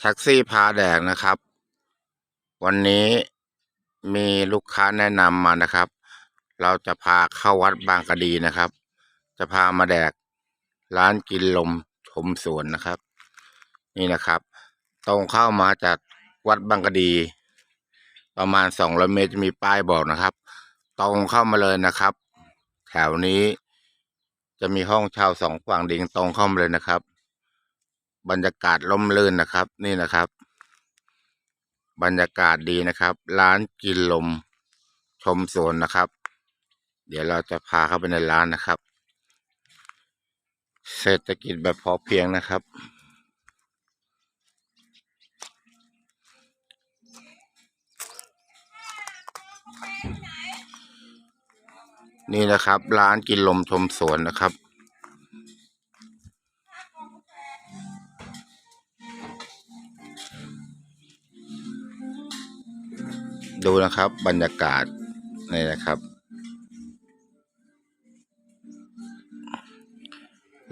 แท็กซี่พาแดกนะครับ วันนี้มีลูกค้าแนะนำมานะครับ เราจะพาเข้าวัดบางกะดีนะครับ จะพามาแดกร้านกินลมชมสวนนะครับ นี่นะครับ ตรงเข้ามาจากวัดบางกะดี ประมาณสองร้อยเมตรจะมีป้ายบอกนะครับ ตรงเข้ามาเลยนะครับ แถวนี้จะมีห้องเช่าสองฝั่งดิงตรงเข้ามาเลยนะครับ บรรยากาศร่มรื่นนะครับ นี่นะครับ บรรยากาศดีนะครับ ร้านกินลมชมสวนนะครับ เดี๋ยวเราจะพาเข้าไปในร้านนะครับ เศรษฐกิจแบบพอเพียงนะครับนี่นะครับ ร้านกินลมชมสวนนะครับ ดูนะครับบรรยากาศนี่นะครับ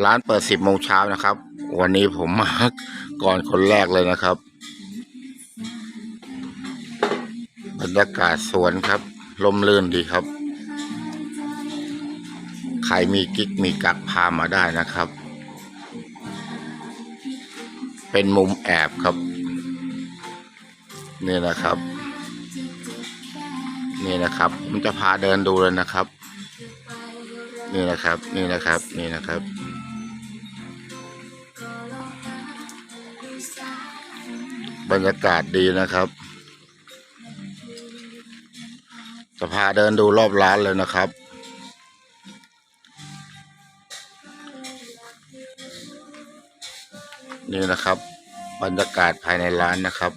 ร้านเปิดสิบโมงเช้านะครับ วันนี้ผมมาก่อนคนแรกเลยนะครับ บรรยากาศสวนครับลมลื่นดีครับ ใครมีกิ๊กมีกักพามาได้นะครับ เป็นมุมแอบครับ นี่นะครับ นี่นะครับ ผมจะพาเดินดูเลยนะครับ นี่นะครับ นี่นะครับ นี่นะครับ บรรยากาศดีนะครับ จะพาเดินดูรอบร้านเลยนะครับนี่นะครับ บรรยากาศภายในร้านนะครับ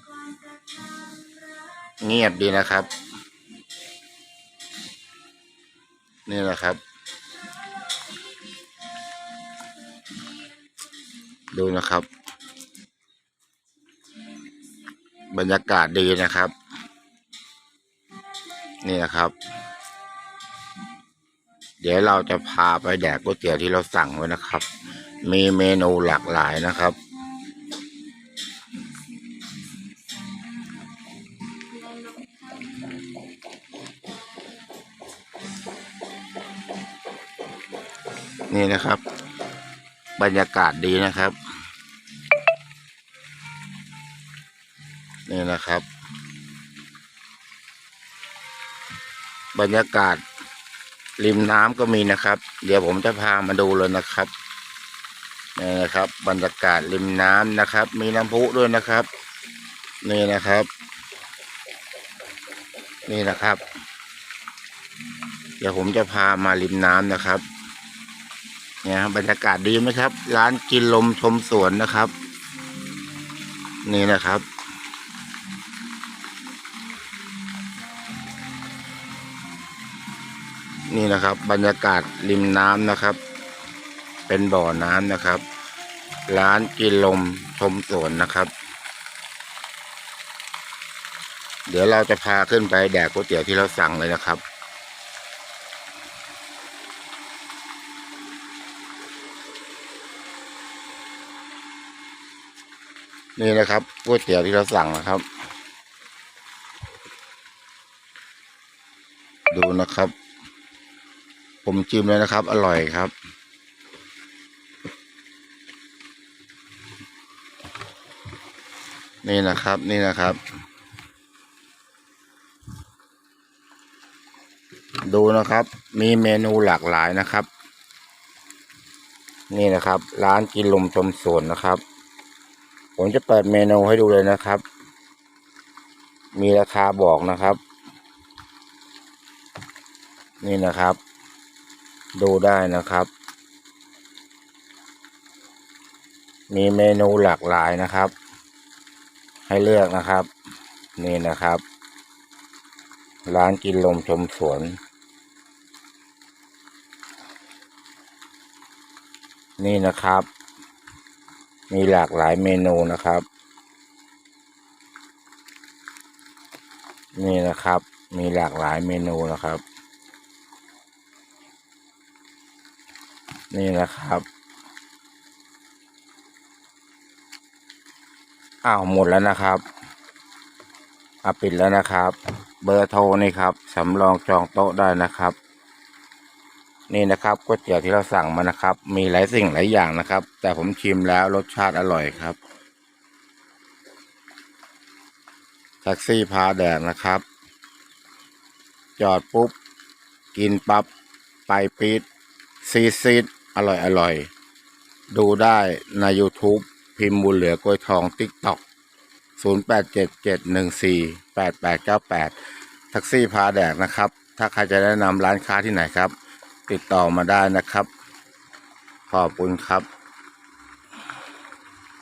เงียบดีนะครับ นี่นะครับ ดูนะครับ บรรยากาศดีนะครับ นี่นะครับ เดี๋ยวเราจะพาไปแดกก๋วยเตี๋ยวที่เราสั่งไว้นะครับ มีเมนูหลากหลายนะครับ นี่นะครับ บรรยากาศดีนะครับ นี่นะครับ บรรยากาศริมน้ำก็มีนะครับ เดี๋ยวผมจะพามาดูเลยนะครับนี่นะครับ บรรยากาศริมน้ำนะครับ มีน้ำพุด้วยนะครับ นี่นะครับ นี่นะครับ เดี๋ยวผมจะพามาริมน้ำนะครับ เนี่ยบรรยากาศดีไหมครับ ร้านกินลมชมสวนนะครับ นี่นะครับ นี่นะครับ บรรยากาศริมน้ำนะครับ เป็นบ่อน้ำนะครับ ร้านกินลมชมสวนนะครับ เดี๋ยวเราจะพาขึ้นไปแดกก๋วยเตี๋ยวที่เราสั่งเลยนะครับ นี่นะครับก๋วยเตี๋ยวที่เราสั่งนะครับ ดูนะครับ ผมจิ้มเลยนะครับ อร่อยครับ นี่นะครับ นี่นะครับ ดูนะครับ มีเมนูหลากหลายนะครับ นี่นะครับ ร้านกินลมชมสวนนะครับ ผมจะเปิดเมนูให้ดูเลยนะครับ มีราคาบอกนะครับ นี่นะครับ ดูได้นะครับ มีเมนูหลากหลายนะครับ ให้เลือกนะครับ นี่นะครับ ร้านกินลมชมสวนนี่นะครับ มีหลากหลายเมนูนะครับ นี่นะครับ มีหลากหลายเมนูนะครับ นี่นะครับอ้าวหมดแล้วนะครับอะปิดแล้วนะครับ เบอร์โทรนี่ครับสำรองจองโต๊ะได้นะครับ นี่นะครับก๋วยเตี๋ยวที่เราสั่งมานะครับ มีหลายสิ่งหลายอย่างนะครับ แต่ผมชิมแล้วรสชาติอร่อยครับแท็กซี่พาแดกนะครับ จอดปุ๊บ กินปับ๊บไปปีดซีซีดอร่อยอร่อย ดูได้ใน YouTube พิมพ์บุญเหลือกล้วยทอง ติ๊กต็อก0 8 7 7 1 4 8 8 9 8 แท็กซี่พาแดกนะครับ ถ้าใครจะแนะนำร้านค้าที่ไหนครับ ติดต่อมาได้นะครับ ขอบคุณครับ